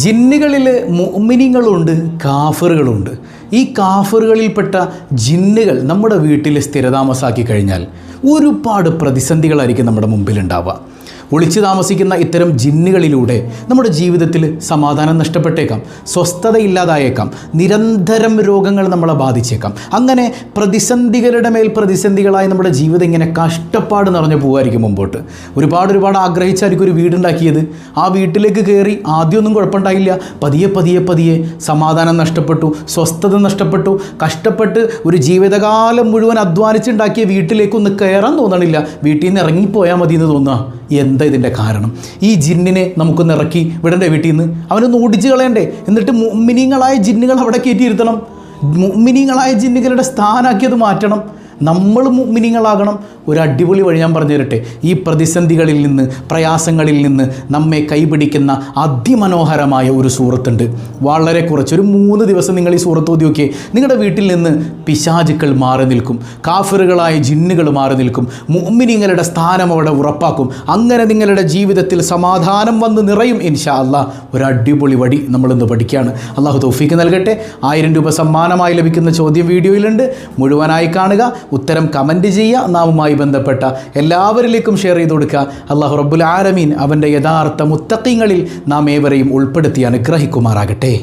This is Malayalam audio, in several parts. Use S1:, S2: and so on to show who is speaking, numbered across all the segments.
S1: ജിന്നുകളിൽ മുമിനിങ്ങളുണ്ട് കാഫറുകളുണ്ട്. ഈ കാഫറുകളിൽപ്പെട്ട ജിന്നുകൾ നമ്മുടെ വീട്ടിൽ സ്ഥിരതാമസാക്കി കഴിഞ്ഞാൽ ഒരുപാട് പ്രതിസന്ധികളായിരിക്കും നമ്മുടെ മുമ്പിലുണ്ടാവുക. ഒളിച്ചു താമസിക്കുന്ന ഇത്തരം ജിന്നുകളിലൂടെ നമ്മുടെ ജീവിതത്തിൽ സമാധാനം നഷ്ടപ്പെട്ടേക്കാം. സ്വസ്ഥതയില്ലാതായേക്കാം. നിരന്തരം രോഗങ്ങൾ നമ്മളെ ബാധിച്ചേക്കാം. അങ്ങനെ പ്രതിസന്ധികളുടെ മേൽ പ്രതിസന്ധികളായി നമ്മുടെ ജീവിതം ഇങ്ങനെ കഷ്ടപ്പാട് നിറഞ്ഞു പോകുമായിരിക്കും മുമ്പോട്ട്. ഒരുപാട് ഒരുപാട് ആഗ്രഹിച്ചായിരിക്കും ഒരു വീടുണ്ടാക്കിയത്. ആ വീട്ടിലേക്ക് കയറി ആദ്യമൊന്നും കുഴപ്പമുണ്ടായില്ല. പതിയെ പതിയെ പതിയെ സമാധാനം നഷ്ടപ്പെട്ടു സ്വസ്ഥത നഷ്ടപ്പെട്ടു. കഷ്ടപ്പെട്ട് ഒരു ജീവിതകാലം മുഴുവൻ അധ്വാനിച്ചുണ്ടാക്കിയ വീട്ടിലേക്കൊന്ന് കയറാൻ തോന്നണില്ല. വീട്ടിൽ നിന്ന് ഇറങ്ങിപ്പോയാൽ മതി എന്ന് തോന്നുക. എന്താ ഇതിന്റെ കാരണം? ഈ ജിന്നിനെ നമുക്കൊന്ന് ഇറക്കി വിടണ്ടേ വീട്ടിൽ നിന്ന് അവനൊന്ന് ഓടിച്ച് കളയണ്ടേ? എന്നിട്ട് മിനിങ്ങളായ ജിന്നുകൾ അവിടെ കയറ്റിയിരുത്തണം മിനിങ്ങളായ ജിന്നുകളുടെ സ്ഥാനാക്കിയത് മാറ്റണം. നമ്മൾ മുമ്മിനിങ്ങളാകണം ഒരു അടിപൊളി വഴി ഞാൻ പറഞ്ഞു തരട്ടെ. ഈ പ്രതിസന്ധികളിൽ നിന്ന് പ്രയാസങ്ങളിൽ നിന്ന് നമ്മെ കൈപിടിക്കുന്ന അതിമനോഹരമായ ഒരു സൂറത്തുണ്ട്. വളരെ കുറച്ച് ഒരു മൂന്ന് ദിവസം നിങ്ങൾ ഈ സൂറത്ത് ഓതി നോക്കിയേ. നിങ്ങളുടെ വീട്ടിൽ നിന്ന് പിശാചുക്കൾ മാറി നിൽക്കും. കാഫറുകളായ ജിന്നുകൾ മാറി നിൽക്കും. മുമ്മിനിങ്ങളുടെ സ്ഥാനം അവിടെ ഉറപ്പാക്കും. അങ്ങനെ നിങ്ങളുടെ ജീവിതത്തിൽ സമാധാനം വന്ന് നിറയും ഇൻഷാ അല്ലാ. ഒരു അടിപൊളി വടി നമ്മളിന്ന് പഠിക്കുകയാണ്. അള്ളാഹു തൗഫീക്ക് നൽകട്ടെ. ആയിരം രൂപ സമ്മാനമായി ലഭിക്കുന്ന ചോദ്യം വീഡിയോയിലുണ്ട്. മുഴുവനായി കാണുക. ഉത്തരം കമന്റ് ചെയ്യുക നാവുമായി ബന്ധപ്പെട്ട എല്ലാവരിലേക്കും ഷെയർ ചെയ്ത് കൊടുക്കുക. അള്ളാഹു റബ്ബുൽ ആലമീൻ അവന്റെ യഥാർത്ഥ മുത്തക്കിങ്ങളിൽ നാം ഏവരെയും ഉൾപ്പെടുത്തി അനുഗ്രഹിക്കുമാറാകട്ടെ.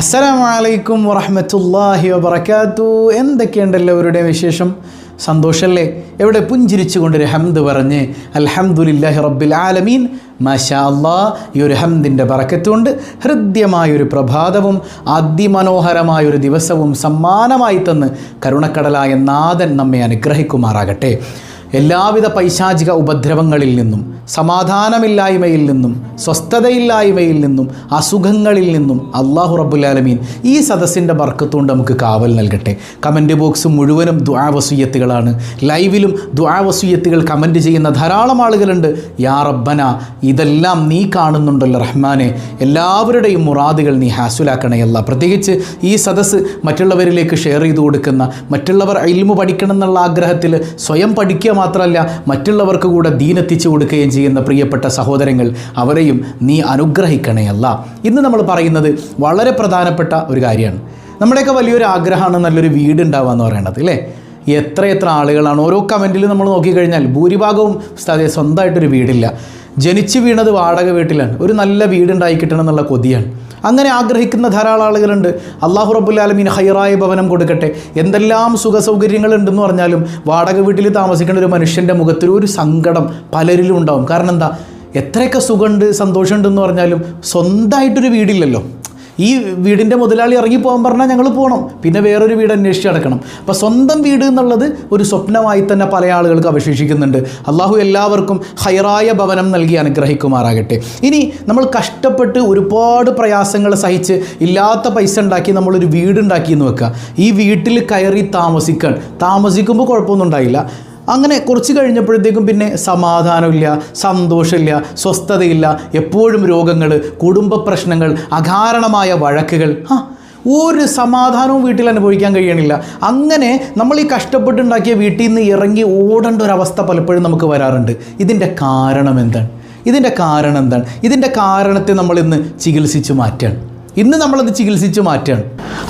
S1: അസ്സലാമു അലൈക്കും വറഹ്മത്തുള്ളാഹി വാത്തു എന്തൊക്കെയുണ്ട് എല്ലാവരുടെയും വിശേഷം? സന്തോഷമല്ലേ എവിടെ പുഞ്ചിരിച്ചുകൊണ്ട് ഹംദ് പറഞ്ഞ് അൽഹംദുലില്ലാഹി റബ്ബിൽ ആലമീൻ മാഷാ അല്ലാ ഈ ഒരു ഹംദിന്റെ ബറക്കത്തുകൊണ്ട് ഹൃദ്യമായൊരു പ്രഭാതവും അതിമനോഹരമായൊരു ദിവസവും സമ്മാനമായി തന്ന് കരുണക്കടലായ നാഥൻ നമ്മെ അനുഗ്രഹിക്കുമാറാകട്ടെ. എല്ലാവിധ പൈശാചിക ഉപദ്രവങ്ങളിൽ നിന്നും സമാധാനമില്ലായ്മയിൽ നിന്നും സ്വസ്ഥതയില്ലായ്മയിൽ നിന്നും അസുഖങ്ങളിൽ നിന്നും അള്ളാഹു റബ്ബുലാലമീൻ ഈ സദസ്സിന്റെ ബർക്കത്തുകൊണ്ട് നമുക്ക് കാവൽ നൽകട്ടെ. കമന്റ് ബോക്സ് മുഴുവനും ദ്വാവസൂയത്തുകളാണ് ലൈവിലും ദ്വാവസൂയത്തുകൾ കമന്റ് ചെയ്യുന്ന ധാരാളം ആളുകളുണ്ട്. യാ റബ്ബന ഇതെല്ലാം നീ കാണുന്നുണ്ടല്ലോ റഹ്മാനെ. എല്ലാവരുടെയും മുറാദുകൾ നീ ഹാസുലാക്കണേ അല്ല. പ്രത്യേകിച്ച് ഈ സദസ്സ് മറ്റുള്ളവരിലേക്ക് ഷെയർ ചെയ്തു കൊടുക്കുന്ന മറ്റുള്ളവർ ഇൽമു പഠിക്കണം എന്നുള്ള ആഗ്രഹത്തിൽ സ്വയം പഠിക്കുക മാത്രമല്ല മറ്റുള്ളവർക്ക് കൂടെ ദീനെത്തിച്ചു കൊടുക്കുകയും ചെയ്യുന്ന പ്രിയപ്പെട്ട സഹോദരങ്ങൾ അവരെയും നീ അനുഗ്രഹിക്കണേ അല്ല. ഇന്ന് നമ്മൾ പറയുന്നത് വളരെ പ്രധാനപ്പെട്ട ഒരു കാര്യമാണ്. നമ്മുടെയൊക്കെ വലിയൊരു ആഗ്രഹമാണ് നല്ലൊരു വീട് ഉണ്ടാവുക എന്ന് പറയുന്നത് അല്ലേ എത്ര എത്ര ആളുകളാണ്? ഓരോ കമന്റിൽ നമ്മൾ നോക്കിക്കഴിഞ്ഞാൽ ഭൂരിഭാഗവും ഉസ്താദെ സ്വന്തമായിട്ടൊരു വീടില്ല. ജനിച്ചു വീണത് വാടക വീട്ടിലാണ്. ഒരു നല്ല വീടുണ്ടായി കിട്ടണം എന്നുള്ള കൊതിയാണ്. അങ്ങനെ ആഗ്രഹിക്കുന്ന ധാരാളം ആളുകളുണ്ട്. അള്ളാഹു റബുല്ലാലമീൻ ഹൈറായ ഭവനം കൊടുക്കട്ടെ. എന്തെല്ലാം സുഖ സൗകര്യങ്ങളുണ്ടെന്ന് പറഞ്ഞാലും വാടക വീട്ടിൽ താമസിക്കുന്ന ഒരു മനുഷ്യന്റെ മുഖത്തൊരു ഒരു സങ്കടം പലരിലും ഉണ്ടാവും. കാരണം എന്താ? എത്രയൊക്കെ സുഖമുണ്ട് സന്തോഷമുണ്ടെന്ന് പറഞ്ഞാലും സ്വന്തമായിട്ടൊരു വീടില്ലല്ലോ. ഈ വീടിന്റെ മുതലാളി ഇറങ്ങി പോകാൻ പറഞ്ഞാൽ ഞങ്ങൾ പോകണം പിന്നെ വേറൊരു വീട് അന്വേഷിച്ച് നടക്കണം. അപ്പോൾ സ്വന്തം വീട് എന്നുള്ളത് ഒരു സ്വപ്നമായി തന്നെ പല ആളുകൾക്ക് അവശേഷിക്കുന്നുണ്ട്. അള്ളാഹു എല്ലാവർക്കും ഹൈറായ ഭവനം നൽകി അനുഗ്രഹിക്കുമാറാകട്ടെ. ഇനി നമ്മൾ കഷ്ടപ്പെട്ട് ഒരുപാട് പ്രയാസങ്ങൾ സഹിച്ച് ഇല്ലാത്ത പൈസ ഉണ്ടാക്കി നമ്മളൊരു വീടുണ്ടാക്കി എന്ന് വെക്കുക. ഈ വീട്ടിൽ കയറി താമസിക്കാൻ. താമസിക്കുമ്പോൾ കുഴപ്പമൊന്നും ഉണ്ടായില്ല. അങ്ങനെ കുറച്ച് കഴിഞ്ഞപ്പോഴത്തേക്കും പിന്നെ സമാധാനമില്ല സന്തോഷമില്ല സ്വസ്ഥതയില്ല. എപ്പോഴും രോഗങ്ങൾ കുടുംബ പ്രശ്നങ്ങൾ അകാരണമായ വഴക്കുകൾ. ആ ഒരു സമാധാനവും വീട്ടിൽ അനുഭവിക്കാൻ കഴിയണില്ല. അങ്ങനെ നമ്മൾ ഈ കഷ്ടപ്പെട്ടുണ്ടാക്കിയ വീട്ടിൽ നിന്ന് ഇറങ്ങി ഓടേണ്ട അവസ്ഥ പലപ്പോഴും നമുക്ക് വരാറുണ്ട്. ഇതിന്റെ കാരണം എന്താണ്? ഇതിന്റെ കാരണം എന്താണ്? ഇതിന്റെ കാരണത്തെ നമ്മൾ ഇന്ന് ചികിത്സിച്ച് മാറ്റുകയാണ് ഇന്ന് നമ്മളത് ചികിത്സിച്ച് മാറ്റുകയാണ്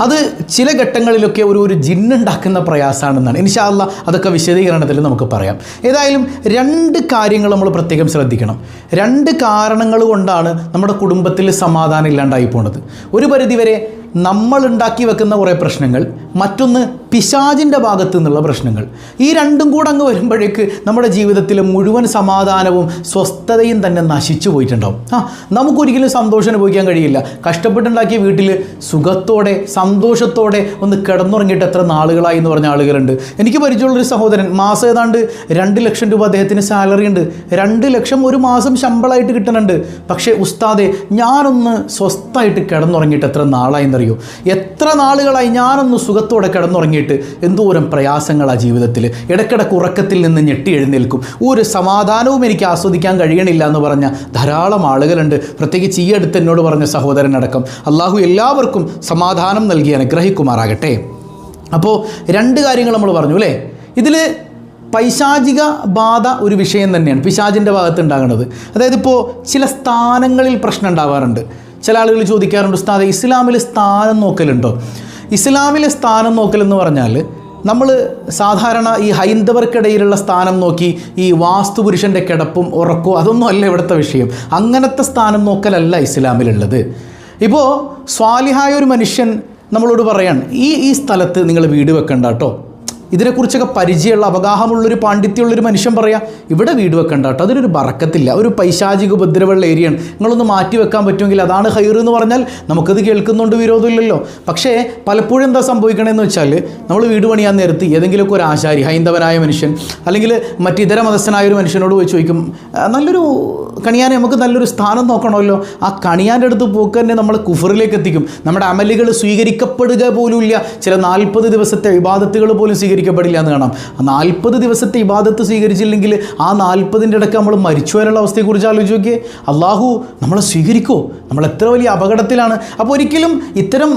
S1: അത് ചില ഘട്ടങ്ങളിലൊക്കെ ഒരു ഒരു ജിന്നുണ്ടാക്കുന്ന പ്രയാസമാണെന്നാണ്. ഇൻഷാല്ല അതൊക്കെ വിശദീകരണത്തിൽ നമുക്ക് പറയാം. ഏതായാലും രണ്ട് കാര്യങ്ങൾ നമ്മൾ പ്രത്യേകം ശ്രദ്ധിക്കണം. രണ്ട് കാരണങ്ങൾ കൊണ്ടാണ് നമ്മുടെ കുടുംബത്തിൽ സമാധാനം ഇല്ലാണ്ടായി പോണത്. ഒരു പരിധിവരെ നമ്മൾ ഉണ്ടാക്കി വെക്കുന്ന കുറേ പ്രശ്നങ്ങൾ മറ്റൊന്ന് പിശാജിന്റെ ഭാഗത്തു നിന്നുള്ള പ്രശ്നങ്ങൾ. ഈ രണ്ടും കൂടെ അങ്ങ് വരുമ്പോഴേക്ക് നമ്മുടെ ജീവിതത്തിലെ മുഴുവൻ സമാധാനവും സ്വസ്ഥതയും തന്നെ നശിച്ചു പോയിട്ടുണ്ടാവും. ആ നമുക്കൊരിക്കലും സന്തോഷം അനുഭവിക്കാൻ കഴിയില്ല. കഷ്ടപ്പെട്ടുണ്ടാക്കിയ വീട്ടിൽ സുഖത്തോടെ സന്തോഷത്തോടെ ഒന്ന് കിടന്നുറങ്ങിയിട്ട് എത്ര നാളുകളായി എന്ന് പറഞ്ഞ ആളുകളുണ്ട്. എനിക്ക് പരിചയമുള്ളൊരു സഹോദരൻ മാസം ഏതാണ്ട് രണ്ട് ലക്ഷം രൂപ അദ്ദേഹത്തിന് സാലറി ഉണ്ട്. രണ്ട് ലക്ഷം ഒരു മാസം ശമ്പളമായിട്ട് കിട്ടുന്നുണ്ട്. പക്ഷേ ഉസ്താദെ ഞാനൊന്ന് സ്വസ്ഥമായിട്ട് കിടന്നുറങ്ങിയിട്ട് എത്ര നാളായി എന്നറിയോ? എത്ര നാളുകളായി ഞാനൊന്ന് സുഖത്തോടെ കിടന്നുറങ്ങിയിട്ട് എന്തോരം പ്രയാസങ്ങളാണ് ജീവിതത്തിൽ. ഇടയ്ക്കിടക്ക് ഉറക്കത്തിൽ നിന്ന് ഞെട്ടി എഴുന്നേൽക്കും. ഒരു സമാധാനവും എനിക്ക് ആസ്വദിക്കാൻ കഴിയണില്ല എന്ന് പറഞ്ഞ ധാരാളം ആളുകളുണ്ട്. പ്രത്യേകിച്ച് ഈ അടുത്ത് എന്നോട് പറഞ്ഞ സഹോദരനടക്കം. അള്ളാഹു എല്ലാവർക്കും സമാധാനം നൽകി അനുഗ്രഹിക്കുമാറാകട്ടെ. അപ്പോൾ രണ്ട് കാര്യങ്ങൾ നമ്മൾ പറഞ്ഞു അല്ലേ? ഇതിൽ പൈശാചിക ബാധ ഒരു വിഷയം തന്നെയാണ്. പിശാചിന്റെ ഭാഗത്ത് ഉണ്ടാകുന്നത് അതായത് ഇപ്പോൾ ചില സ്ഥാനങ്ങളിൽ പ്രശ്നം ഉണ്ടാവാറുണ്ട്. ചില ആളുകൾ ചോദിക്കാറുണ്ട് ഉസ്താദ് ഇസ്ലാമിൽ സ്ഥാനം നോക്കലുണ്ടോ? ഇസ്ലാമിലെ സ്ഥാനം നോക്കലെന്ന് പറഞ്ഞാൽ നമ്മൾ സാധാരണ ഈ ഹൈന്ദവർക്കിടയിലുള്ള സ്ഥാനം നോക്കി ഈ വാസ്തുപുരുഷന്റെ കിടപ്പും ഉറക്കവും അതൊന്നും അല്ല ഇവിടുത്തെ വിഷയം. അങ്ങനത്തെ സ്ഥാനം നോക്കലല്ല ഇസ്ലാമിലുള്ളത്. ഇപ്പോൾ സ്വാലിഹായ ഒരു മനുഷ്യൻ നമ്മളോട് പറയാൻ ഈ ഈ സ്ഥലത്ത് നിങ്ങൾ വീട് വെക്കണ്ട കേട്ടോ ഇതിനെക്കുറിച്ചൊക്കെ പരിചയമുള്ള അവഗാഹമുള്ളൊരു പാണ്ഡിത്യമുള്ളൊരു മനുഷ്യൻ പറയാം ഇവിടെ വീട് വെക്കണ്ട കേട്ടോ അതിനൊരു ബറക്കത്തില്ല ഒരു പൈശാചിക ഉപദ്രവമുള്ള ഏരിയയാണ്. നിങ്ങളൊന്ന് മാറ്റി വെക്കാൻ പറ്റുമെങ്കിൽ അതാണ് ഹൈർ എന്ന് പറഞ്ഞാൽ നമുക്കത് കേൾക്കുന്നുണ്ട് വിരോധമില്ലല്ലോ. പക്ഷേ പലപ്പോഴും എന്താ സംഭവിക്കണമെന്ന് വെച്ചാൽ നമ്മൾ വീട് പണിയാൻ നേരത്ത് ഏതെങ്കിലുമൊക്കെ ഒരു ആശാരി ഹൈന്ദവനായ മനുഷ്യൻ അല്ലെങ്കിൽ മറ്റിതര മതസ്ഥനായ ഒരു മനുഷ്യനോട് പോയി ചോദിക്കും "ആ, നല്ലൊരു കണിയാനെ നമുക്ക് നല്ലൊരു സ്ഥാനം നോക്കണമല്ലോ. ആ കണിയാന്റെ അടുത്ത് പോക്ക് തന്നെ നമ്മൾ കുഫറിലേക്ക് എത്തിക്കും. നമ്മുടെ അമലുകൾ സ്വീകരിക്കപ്പെടുക പോലുമില്ല. ചില നാൽപ്പത് ദിവസത്തെ വിവാദത്തുകൾ പോലും സ്വീകരിക്കപ്പെടില്ല എന്ന് കാണാം. നാൽപ്പത് ദിവസത്തെ ഇബാദത്ത് സ്വീകരിച്ചില്ലെങ്കിൽ ആ നാൽപ്പതിന്റെ ഇടയ്ക്ക് നമ്മൾ മരിച്ചു വരാനുള്ള അവസ്ഥയെക്കുറിച്ച് ആലോചിച്ച് നോക്കിയേ. അള്ളാഹു നമ്മളെ സ്വീകരിക്കുമോ നമ്മൾ എത്ര വലിയ അപകടത്തിലാണ്? അപ്പോൾ ഒരിക്കലും ഇത്തരം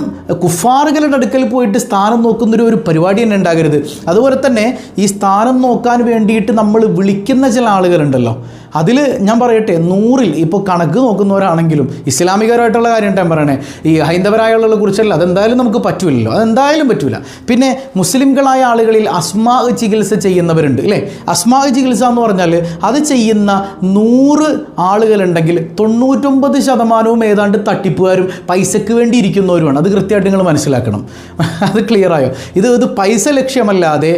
S1: കുഫാറുകളുടെ അടുക്കൽ പോയിട്ട് സ്ഥാനം നോക്കുന്നൊരു ഒരു പരിപാടി തന്നെ ഉണ്ടാകരുത്. അതുപോലെ തന്നെ ഈ സ്ഥാനം നോക്കാൻ വേണ്ടിയിട്ട് നമ്മൾ വിളിക്കുന്ന ചില ആളുകളുണ്ടല്ലോ. അതിൽ ഞാൻ പറയട്ടെ നൂറിൽ ഇപ്പോൾ കണക്ക് നോക്കുന്നവരാണെങ്കിലും ഇസ്ലാമികരായിട്ടുള്ള കാര്യം ഞാൻ പറയണേ ഈ ഹൈന്ദവരായുള്ള കുറിച്ചല്ല അതെന്തായാലും നമുക്ക് പറ്റില്ലല്ലോ അതെന്തായാലും പറ്റില്ല പിന്നെ മുസ്ലിംകളായ ആളുകളിൽ അസ്മാ ചികിത്സ ചെയ്യുന്നവരുണ്ട് അല്ലേ അസ്മാ ചികിത്സ എന്ന് പറഞ്ഞാൽ അത് ചെയ്യുന്ന നൂറ് ആളുകളുണ്ടെങ്കിൽ തൊണ്ണൂറ്റൊമ്പത് ശതമാനവും ഏതാണ്ട് തട്ടിപ്പുകാരും പൈസയ്ക്ക് വേണ്ടി ഇരിക്കുന്നവരുമാണ്. അത് കൃത്യമായിട്ട് നിങ്ങൾ മനസ്സിലാക്കണം. അത് ക്ലിയർ ആയോ? ഇത് ഇത് പൈസ ലക്ഷ്യമല്ലാതെ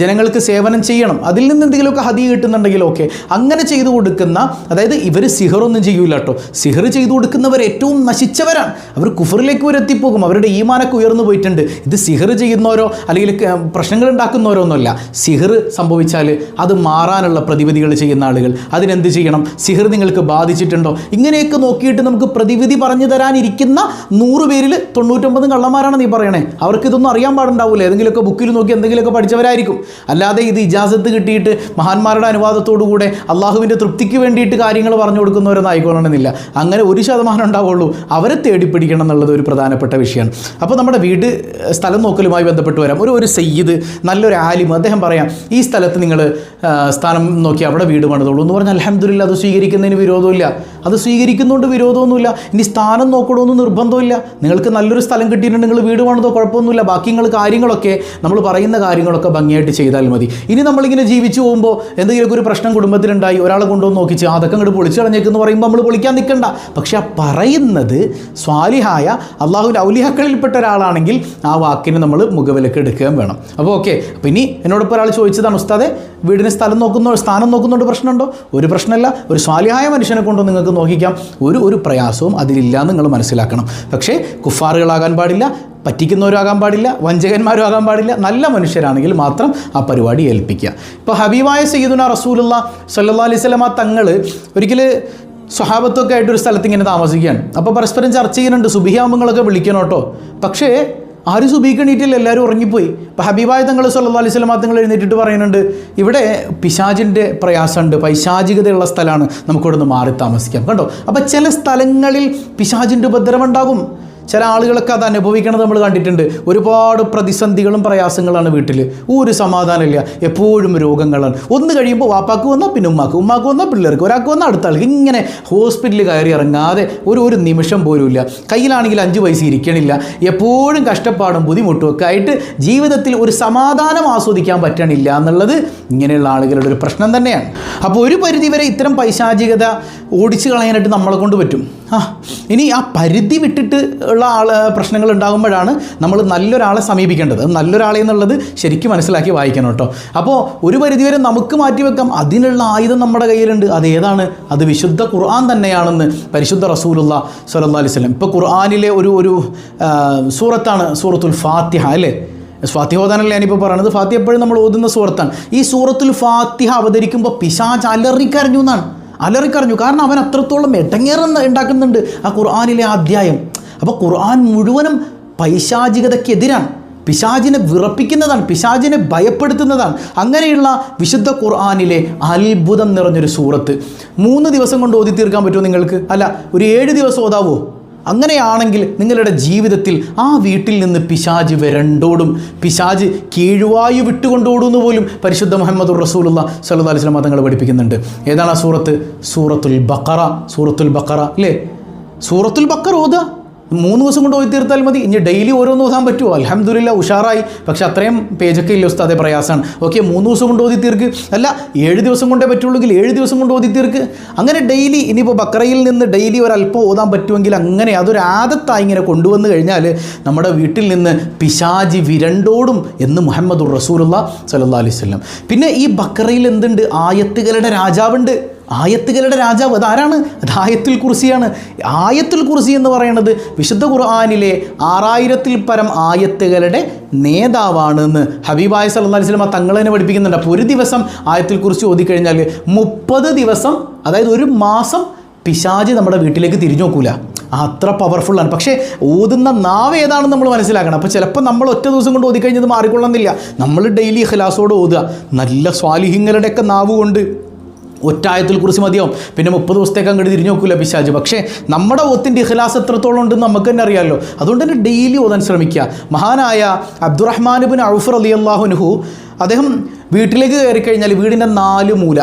S1: ജനങ്ങൾക്ക് സേവനം ചെയ്യണം. അതിൽ നിന്ന് എന്തെങ്കിലുമൊക്കെ ഹതി കിട്ടുന്നുണ്ടെങ്കിൽ ഓക്കെ. അങ്ങനെ ചെയ്തു കൊടുക്കുന്ന അതായത് ഇവർ സിഹറൊന്നും ചെയ്യൂല കേട്ടോ സിഹർ ചെയ്തു കൊടുക്കുന്നവർ ഏറ്റവും നശിച്ചവരാണ്. അവർ കുഫറിലേക്ക് വരെ അവരുടെ ഈമാനൊക്കെ ഉയർന്നു പോയിട്ടുണ്ട്. ഇത് സിഹർ ചെയ്യുന്നവരോ അല്ലെങ്കിൽ പ്രശ്നങ്ങൾ ഉണ്ടാക്കുന്നവരോ ഒന്നുമല്ല സിഹർ സംഭവിച്ചാൽ അത് മാറാനുള്ള പ്രതിവിധികൾ ചെയ്യുന്ന ആളുകൾ. അതിനെന്ത് ചെയ്യണം? സിഹർ നിങ്ങൾക്ക് ബാധിച്ചിട്ടുണ്ടോ? ഇങ്ങനെയൊക്കെ നോക്കിയിട്ട് നമുക്ക് പ്രതിവിധി പറഞ്ഞു തരാനിരിക്കുന്ന നൂറ് പേരിൽ തൊണ്ണൂറ്റൊമ്പതും കള്ളന്മാരാണ് നീ പറയണേ. അവർക്ക് ഇതൊന്നും അറിയാൻ പാടുണ്ടാവില്ല ഏതെങ്കിലുമൊക്കെ ബുക്കിൽ നോക്കി എന്തെങ്കിലുമൊക്കെ പഠിച്ചവരായിരിക്കും. അല്ലാതെ ഇത് ഇജാസത്ത് കിട്ടിയിട്ട് മഹാന്മാരുടെ അനുവാദത്തോടു കൂടെ അള്ളാഹുവിന്റെ തൃപ്തിക്ക് വേണ്ടിയിട്ട് കാര്യങ്ങൾ പറഞ്ഞു കൊടുക്കുന്നവരൊന്നും ആയിക്കോളണമെന്നില്ല അങ്ങനെ ഒരു ശതമാനം ഉണ്ടാവുള്ളൂ. അവരെ തേടി പിടിക്കണം എന്നുള്ളത് ഒരു പ്രധാനപ്പെട്ട വിഷയമാണ് അപ്പോൾ നമ്മുടെ വീട് സ്ഥലം നോക്കലുമായി ബന്ധപ്പെട്ട് വരാം. ഒരു ഒരു സയ്യിദ് നല്ലൊരു ആലിം അദ്ദേഹം പറയാം ഈ സ്ഥലത്ത് നിങ്ങൾ സ്ഥാനം നോക്കി അവിടെ വീട് പണിതുള്ളൂ എന്ന് പറഞ്ഞാൽ അലഹമ്മദില്ല അത് സ്വീകരിക്കുന്നതിന് വിരോധമില്ല. അത് സ്വീകരിക്കുന്നതുകൊണ്ട് വിരോധമൊന്നുമില്ല. ഇനി സ്ഥാനം നോക്കണമെന്ന് നിർബന്ധമില്ല. നിങ്ങൾക്ക് നല്ലൊരു സ്ഥലം കിട്ടിയിട്ടുണ്ട് നിങ്ങൾ വീട് പണിതോ കുഴപ്പമൊന്നുമില്ല. ബാക്കി നിങ്ങൾ കാര്യങ്ങളൊക്കെ നമ്മൾ പറയുന്ന കാര്യങ്ങളൊക്കെ ഭംഗിയായിട്ട് ചെയ്താൽ മതി. ഇനി നമ്മളിങ്ങനെ ജീവിച്ചു പോകുമ്പോൾ എന്തെങ്കിലുമൊക്കെ ഒരു പ്രശ്നം കുടുംബത്തിലുണ്ടായി ഒരാളെ കൊണ്ടുവന്ന് നോക്കി "ആ, അതൊക്കെ അങ്ങോട്ട് പൊളിച്ചു കളഞ്ഞേക്കെന്ന് പറയുമ്പോൾ നമ്മൾ പൊളിക്കാൻ നിൽക്കണ്ട പക്ഷെ ആ പറയുന്നത് സ്വാലിഹായ അള്ളാഹുവിന്റെ ഔലിഹക്കളിൽപ്പെട്ട ഒരാളാണെങ്കിൽ ആ വാക്കിനെ നമ്മൾ മുഖവിലക്ക് എടുക്കുകയും വേണം. അപ്പോൾ ഓക്കെ അപ്പം ഇനി എന്നോടൊപ്പം ഒരാൾ ചോദിച്ചതാണ് ഉസ്താദെ വീടിന് സ്ഥലം നോക്കുന്നോ സ്ഥാനം നോക്കുന്നുണ്ട് പ്രശ്നമുണ്ടോ? ഒരു പ്രശ്നമല്ല ഒരു സ്വാലിഹായ മനുഷ്യനെ കൊണ്ട് നിങ്ങൾക്ക് നോക്കിക്കാം. ഒരു ഒരു പ്രയാസവും അതിലില്ല നിങ്ങൾ മനസ്സിലാക്കണം. പക്ഷേ കുഫാറുകളാകാൻ പാടില്ല പറ്റിക്കുന്നവരാകാൻ പാടില്ല വഞ്ചകന്മാരും ആകാൻ പാടില്ല നല്ല മനുഷ്യരാണെങ്കിൽ മാത്രം ആ പരിപാടി ഏൽപ്പിക്കുക. ഇപ്പോൾ ഹബീബായ സയ്യിദുന റസൂലുള്ള സല്ലാ അലൈഹി സ്വലമ തങ്ങൾ ഒരിക്കൽ സ്വഹാബത്തൊക്കെ ആയിട്ട് ഒരു സ്ഥലത്ത് ഇങ്ങനെ താമസിക്കുകയാണ്. അപ്പോൾ പരസ്പരം ചർച്ച ചെയ്യുന്നുണ്ട് സുബിഹാമങ്ങളൊക്കെ വിളിക്കണം കേട്ടോ. പക്ഷേ ആരും സുബീക്കണീറ്റില്ല എല്ലാവരും ഉറങ്ങിപ്പോയി. അപ്പോൾ ഹബീബായ തങ്ങൾ സല്ലാ അലൈഹി സ്വലമ തങ്ങൾ എഴുന്നേറ്റിട്ട് പറയുന്നുണ്ട് ഇവിടെ പിശാജിന്റെ പ്രയാസമുണ്ട് പൈശാചികതയുള്ള സ്ഥലമാണ് നമുക്കിവിടെ നിന്ന് മാറി താമസിക്കാം. കണ്ടോ? അപ്പോൾ ചില സ്ഥലങ്ങളിൽ പിശാജിന്റെ ഉപദ്രവം ഉണ്ടാകും. ചില ആളുകളൊക്കെ അത് അനുഭവിക്കണത് നമ്മൾ കണ്ടിട്ടുണ്ട്. ഒരുപാട് പ്രതിസന്ധികളും പ്രയാസങ്ങളാണ് വീട്ടിൽ. ഒരു സമാധാനമില്ല. എപ്പോഴും രോഗങ്ങളാണ്. ഒന്ന് കഴിയുമ്പോൾ വാപ്പാക്ക് വന്നാൽ പിന്നെ ഉമ്മാക്ക്. ഉമ്മാക്ക് വന്നാൽ പിള്ളേർക്ക്. ഒരാൾക്ക് വന്നാൽ അടുത്ത ആൾക്ക്. ഇങ്ങനെ ഹോസ്പിറ്റലിൽ കയറി ഇറങ്ങാതെ ഒരു ഒരു നിമിഷം പോലും ഇല്ല കയ്യിലാണെങ്കിൽ അഞ്ച് പൈസ ഇരിക്കണില്ല. എപ്പോഴും കഷ്ടപ്പാടും ബുദ്ധിമുട്ടും ഒക്കെ ആയിട്ട് ജീവിതത്തിൽ ഒരു സമാധാനം ആസ്വദിക്കാൻ പറ്റണില്ല എന്നുള്ളത് ഇങ്ങനെയുള്ള ആളുകളുടെ ഒരു പ്രശ്നം തന്നെയാണ്. അപ്പോൾ ഒരു പരിധിവരെ ഇത്തരം പൈശാചികത ഓടിച്ചു കളയാനായിട്ട് നമ്മളെ കൊണ്ട് പറ്റും. ആ ഇനി ആ പരിധി വിട്ടിട്ട് ഉള്ള ആൾ പ്രശ്നങ്ങൾ ഉണ്ടാകുമ്പോഴാണ് നമ്മൾ നല്ലൊരാളെ സമീപിക്കേണ്ടത്. നല്ലൊരാളെ എന്നുള്ളത് ശരിക്കും മനസ്സിലാക്കി വായിക്കണം കേട്ടോ. അപ്പോൾ ഒരു പരിധിവരെ നമുക്ക് മാറ്റി വെക്കാം. അതിനുള്ള ആയുധം നമ്മുടെ കയ്യിലുണ്ട്. അത് ഏതാണ്? അത് വിശുദ്ധ ഖുർആൻ തന്നെയാണെന്ന് പരിശുദ്ധ റസൂലുള്ള സല്ലല്ലാഹു അലൈഹി വസല്ലം. ഇപ്പോൾ ഖുർആനിലെ ഒരു ഒരു സൂറത്താണ് സൂറത്തുൽ ഫാത്തിഹ അല്ലേ? ഫാത്തിഹോദാനല്ലേ ഞാനിപ്പോൾ പറയുന്നത് ഫാത്തിഹ എപ്പോഴും നമ്മൾ ഓതുന്ന സൂറത്താണ്. ഈ സൂറത്തുൽ ഫാത്തിഹ അവതരിക്കുമ്പോൾ പിശാച് അലറിക്കരഞ്ഞു എന്നാണ്. അലറിക്കരഞ്ഞു. കാരണം അവൻ അത്രത്തോളം എട്ടങ്ങേറെന്ന് ഉണ്ടാക്കുന്നുണ്ട് ആ ഖുർആാനിലെ അധ്യായം. അപ്പോൾ ഖുർആൻ മുഴുവനും പൈശാചികതയ്ക്കെതിരാണ്. പിശാചിനെ വിറപ്പിക്കുന്നതാണ് പിശാചിനെ ഭയപ്പെടുത്തുന്നതാണ്. അങ്ങനെയുള്ള വിശുദ്ധ ഖുർആാനിലെ അത്ഭുതം നിറഞ്ഞൊരു സൂറത്ത്. മൂന്ന് ദിവസം കൊണ്ട് ഓതി തീർക്കാൻ പറ്റുമോ നിങ്ങൾക്ക്? അല്ല ഒരു ഏഴ് ദിവസം ഓതാവോ? അങ്ങനെയാണെങ്കിൽ നിങ്ങളുടെ ജീവിതത്തിൽ ആ വീട്ടിൽ നിന്ന് പിശാജ് വരണ്ടോടും പിശാജ് കീഴുവായു വിട്ടുകൊണ്ടോടുന്നു പോലും പരിശുദ്ധ മുഹമ്മദ് റസൂലുള്ള സല്ലു അലൈഹി സ്വലം തങ്ങൾ പഠിപ്പിക്കുന്നുണ്ട്. ഏതാണ് ആ സൂറത്ത്? സൂറത്തുൽ ബക്കറ സൂറത്തുൽ ബക്കറ അല്ലേ? സൂറത്തുൽ ബക്കറ ഓതുക മൂന്ന് ദിവസം കൊണ്ട് ഓതി തീർത്താൽ മതി. ഇനി ഡെയിലി ഓരോന്ന് ഓതാൻ പറ്റുമോ? അലഹമ്മദില്ല ഉഷാറായി. പക്ഷെ അത്രയും പേജൊക്കെ ഇല്ല ഉസ്താദെ പ്രയാസമാണ്. ഓക്കെ മൂന്ന് ദിവസം കൊണ്ട് ഓതി തീർക്ക് അല്ല ഏഴ് ദിവസം കൊണ്ടേ പറ്റുള്ളൂങ്കിൽ ഏഴ് ദിവസം കൊണ്ട് ഓതി തീർക്ക് അങ്ങനെ ഡെയിലി ഇനിയിപ്പോൾ ബക്രയിൽ നിന്ന് ഡെയിലി ഒരല്പം ഓതാൻ പറ്റുമെങ്കിൽ അങ്ങനെ അതൊരു ആദത്തായി ഇങ്ങനെ കൊണ്ടുവന്നു കഴിഞ്ഞാൽ നമ്മുടെ വീട്ടിൽ നിന്ന് പിശാജി വിരണ്ടോടും എന്ന് മുഹമ്മദുർ റസൂലുള്ള സല്ലാ അലൈവല്ലം പിന്നെ ഈ ബക്രയിൽ എന്തുണ്ട്? ആയത്തുകളുടെ രാജാവുണ്ട്. ആയത്തുകളുടെ രാജാവ്. അതാരാണ്? അത് ആയത്തുൽ കുറിസിയാണ് ആയത്തുൽ കുറിസി എന്ന് പറയുന്നത് വിശുദ്ധ ഖുർആാനിലെ ആറായിരത്തിൽ പരം ആയത്തുകളുടെ നേതാവാണെന്ന് ഹബീബായ സല്ലാ വസല്ലം തങ്ങൾ തന്നെ പഠിപ്പിക്കുന്നുണ്ട്. അപ്പോൾ ഒരു ദിവസം ആയത്തിൽ കുറിച്ച് ഓതിക്കഴിഞ്ഞാൽ മുപ്പത് ദിവസം അതായത് ഒരു മാസം പിശാജ് നമ്മുടെ വീട്ടിലേക്ക് തിരിഞ്ഞു നോക്കൂല. അത്ര പവർഫുള്ളാണ് പക്ഷേ ഓതുന്ന നാവ് ഏതാണെന്ന് നമ്മൾ മനസ്സിലാക്കണം. അപ്പോൾ ചിലപ്പോൾ നമ്മൾ ഒറ്റ ദിവസം കൊണ്ട് ഓതിക്കഴിഞ്ഞത് മാറിക്കൊള്ളുന്നില്ല നമ്മൾ ഡെയിലി ഖലാസോട് ഓതുക. നല്ല സ്വാലിഹിങ്ങളുടെയൊക്കെ നാവ് കൊണ്ട് ഒറ്റായത്തിൽ കുറിച്ച് മതിയാവും. പിന്നെ മുപ്പത് ദിവസത്തേക്ക് അങ്ങോട്ട് തിരിഞ്ഞു നോക്കില്ല പിശാജ്. പക്ഷേ നമ്മുടെ ഒത്തിന്റെ ഇഖലാസ് എത്രത്തോളം ഉണ്ടെന്ന് നമുക്ക് തന്നെ അറിയാമല്ലോ അതുകൊണ്ട് തന്നെ ഡെയിലി ഓതാൻ ശ്രമിക്കുക. മഹാനായ അബ്ദുറഹ്മാൻ ബിൻ ഔഫർ അലി അള്ളാഹുനുഹു അദ്ദേഹം വീട്ടിലേക്ക് കയറി കഴിഞ്ഞാൽ വീടിന്റെ നാല് മൂല.